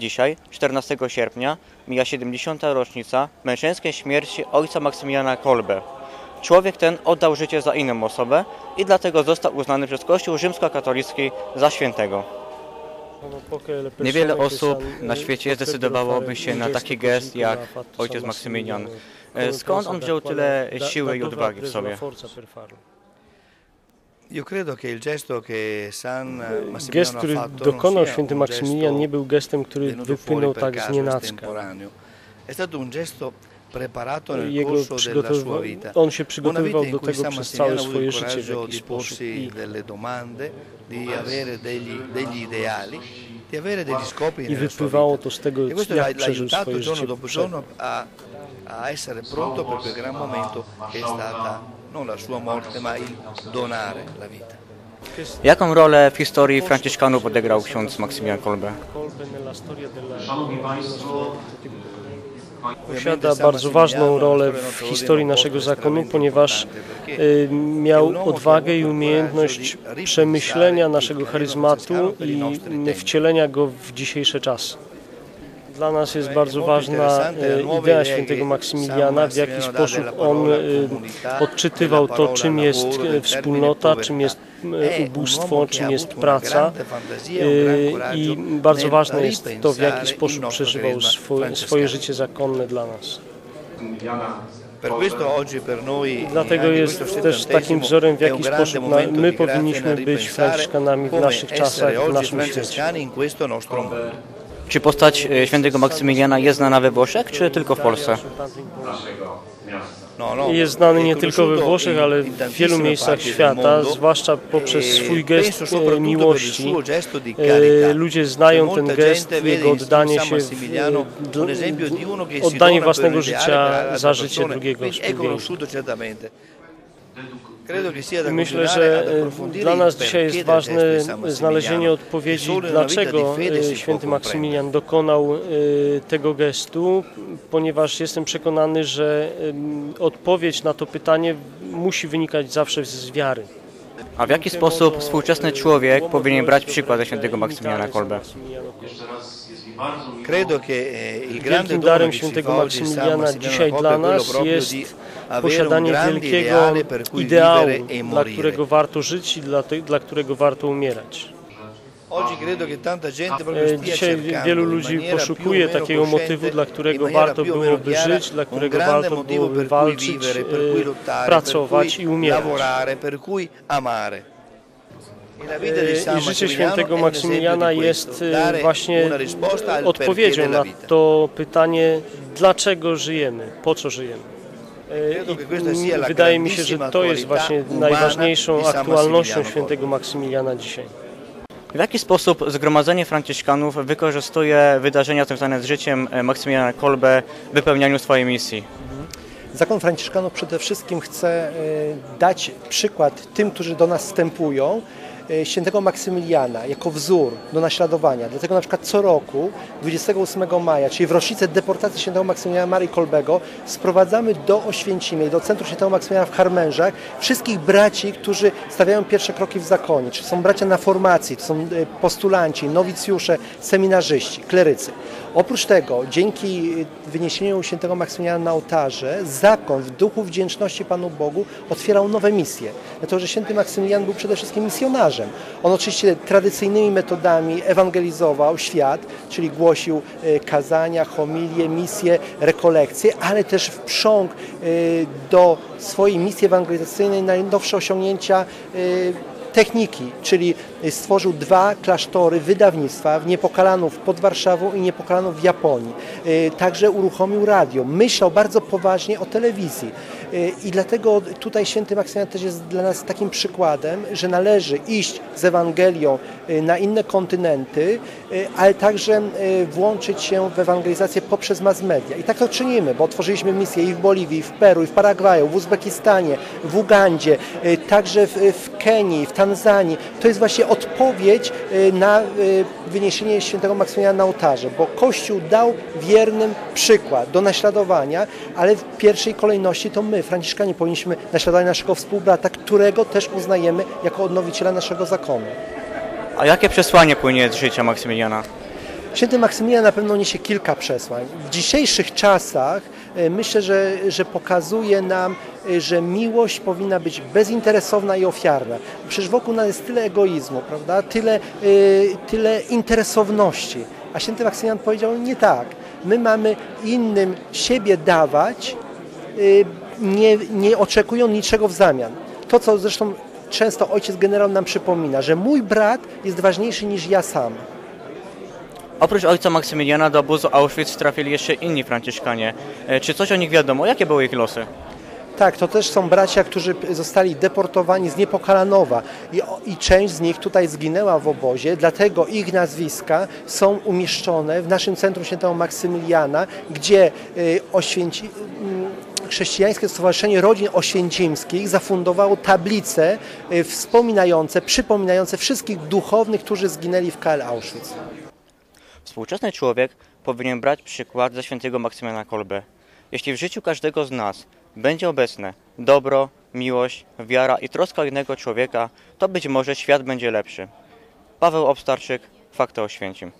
Dzisiaj, 14 sierpnia, mija 70. rocznica męczeńskiej śmierci ojca Maksymiliana Kolbe. Człowiek ten oddał życie za inną osobę i dlatego został uznany przez Kościół rzymskokatolicki za świętego. Niewiele osób na świecie zdecydowałoby się na taki gest jak ojciec Maksymilian. E, Skąd on wziął tyle siły i odwagi w sobie? Gest, który dokonał święty Maksymilian, nie był gestem, który wypłynął tak z nienacka. estemporaneo. È stato un gesto preparato nel Jego corso della przygotowywał, sua vita. on się przygotowywał do cui tego przez całe swoje życie w coraggio jakiś di sposób. I, delle domande, di avere degli, degli ideali, di avere degli scopi I wypływało to z tego, E jak l'ha przeżył swoje życie przed. Non la sua morte ma il donare la vita. Jaką rolę w historii franciszkanów odegrał ksiądz Maksymilian Kolbe? Posiada bardzo ważną rolę w historii naszego zakonu, ponieważ y, miał odwagę i umiejętność przemyślenia naszego charyzmatu i wcielenia go w dzisiejsze czasy. Dla nas jest bardzo ważna e, idea świętego Maksymiliana, w jaki sposób on e, odczytywał to, czym jest e, wspólnota, czym jest e, ubóstwo, czym jest praca. E, i bardzo ważne jest to, w jaki sposób przeżywał swoje, swoje życie zakonne dla nas. Dlatego jest też takim wzorem, w jaki sposób my powinniśmy być franciszkanami w naszych czasach, w naszym świecie. Czy postać e, świętego Maksymiliana jest znana we Włoszech, czy tylko w Polsce? No, no, Jest znany nie tylko we Włoszech, ale w wielu miejscach świata, zwłaszcza poprzez E swój gest miłości. E. Ludzie znają ten gest, jego oddanie się, oddanie własnego życia za życie drugiego człowieka. Myślę, że e, approfondire dla nas dzisiaj jest ważne znalezienie odpowiedzi, dlaczego e, święty. Maksymilian dokonał e, tego gestu, ponieważ jestem przekonany, że odpowiedź na to pytanie musi wynikać zawsze z wiary. A w jaki sposób współczesny człowiek powinien brać przykład ze świętego Maksymiliana Kolbe? Wielkim darem świętego Maksymiliana dzisiaj dla nas jest posiadanie wielkiego ideału, e dla którego warto żyć i dla, te, dla którego warto umierać. E, Dzisiaj wielu ludzi poszukuje takiego motywu, dla którego warto byłoby żyć, dla którego warto byłoby walczyć, e, pracować i umierać. I życie świętego Maksymiliana jest właśnie odpowiedzią na to pytanie, dlaczego żyjemy, po co żyjemy. I wydaje mi się, że to jest właśnie najważniejszą aktualnością świętego Maksymiliana dzisiaj. W jaki sposób Zgromadzenie Franciszkanów wykorzystuje wydarzenia związane z życiem Maksymiliana Kolbe w wypełnianiu swojej misji? Zakon Franciszkanów przede wszystkim chce e, dać przykład tym, którzy do nas wstępują, świętego Maksymiliana jako wzór do naśladowania. Dlatego na przykład co roku 28 maja, czyli w rocznicę deportacji świętego Maksymiliana Marii Kolbego sprowadzamy do Oświęcimia, do Centrum Świętego Maksymiliana w Harmężach wszystkich braci, którzy stawiają pierwsze kroki w zakonie. Czy są bracia na formacji, to są e, postulanci, nowicjusze, seminarzyści, klerycy. Oprócz tego, dzięki wyniesieniu świętego Maksymiliana na ołtarze, zakon w duchu wdzięczności Panu Bogu otwierał nowe misje. Dlatego, że święty Maksymilian był przede wszystkim misjonarzem. On oczywiście tradycyjnymi metodami ewangelizował świat, czyli głosił e, kazania, homilie, misje, rekolekcje, ale też wprząg e, do swojej misji ewangelizacyjnej najnowsze osiągnięcia e, techniki, czyli stworzył dwa klasztory wydawnictwa w Niepokalanów pod Warszawą i Niepokalanów w Japonii. Także uruchomił radio. Myślał bardzo poważnie o telewizji. Y, I dlatego tutaj święty Maksymilian też jest dla nas takim przykładem, że należy iść z Ewangelią y, na inne kontynenty, y, ale także włączyć się w ewangelizację poprzez mass media. I tak to czynimy, bo otworzyliśmy misję i w Boliwii, i w Peru, i w Paragwaju, w Uzbekistanie, w Ugandzie, także w, w Kenii, w Tanzanii. To jest właśnie odpowiedź na wyniesienie świętego Maksymiliana na ołtarze, bo Kościół dał wiernym przykład do naśladowania, ale w pierwszej kolejności to my, Franciszkanie, powinniśmy naśladować naszego współbrata, którego też uznajemy jako odnowiciela naszego zakonu. A jakie przesłanie płynie z życia Maksymiliana? Święty Maksymilian na pewno niesie kilka przesłań. W dzisiejszych czasach e, myślę, że, że pokazuje nam, e, że miłość powinna być bezinteresowna i ofiarna. Przecież wokół nas jest tyle egoizmu, prawda? Tyle, e, tyle interesowności. A święty Maksymilian powiedział nie tak. My mamy innym siebie dawać, nie, nie oczekują niczego w zamian. To, co zresztą często ojciec generał nam przypomina, że mój brat jest ważniejszy niż ja sam. Oprócz ojca Maksymiliana do obozu Auschwitz trafili jeszcze inni franciszkanie. E, Czy coś o nich wiadomo? Jakie były ich losy? Tak, to też są bracia, którzy zostali deportowani z Niepokalanowa i, i część z nich tutaj zginęła w obozie, dlatego ich nazwiska są umieszczone w naszym Centrum Świętego Maksymiliana, gdzie y, oświęci, mm, Chrześcijańskie Stowarzyszenie Rodzin Oświęcimskich zafundowało tablice y, wspominające, przypominające wszystkich duchownych, którzy zginęli w KL Auschwitz. Współczesny człowiek powinien brać przykład ze świętego Maksymiliana Kolbe. Jeśli w życiu każdego z nas będzie obecne dobro, miłość, wiara i troska innego człowieka, to być może świat będzie lepszy. Paweł Obstarczyk, Fakty o Święcim.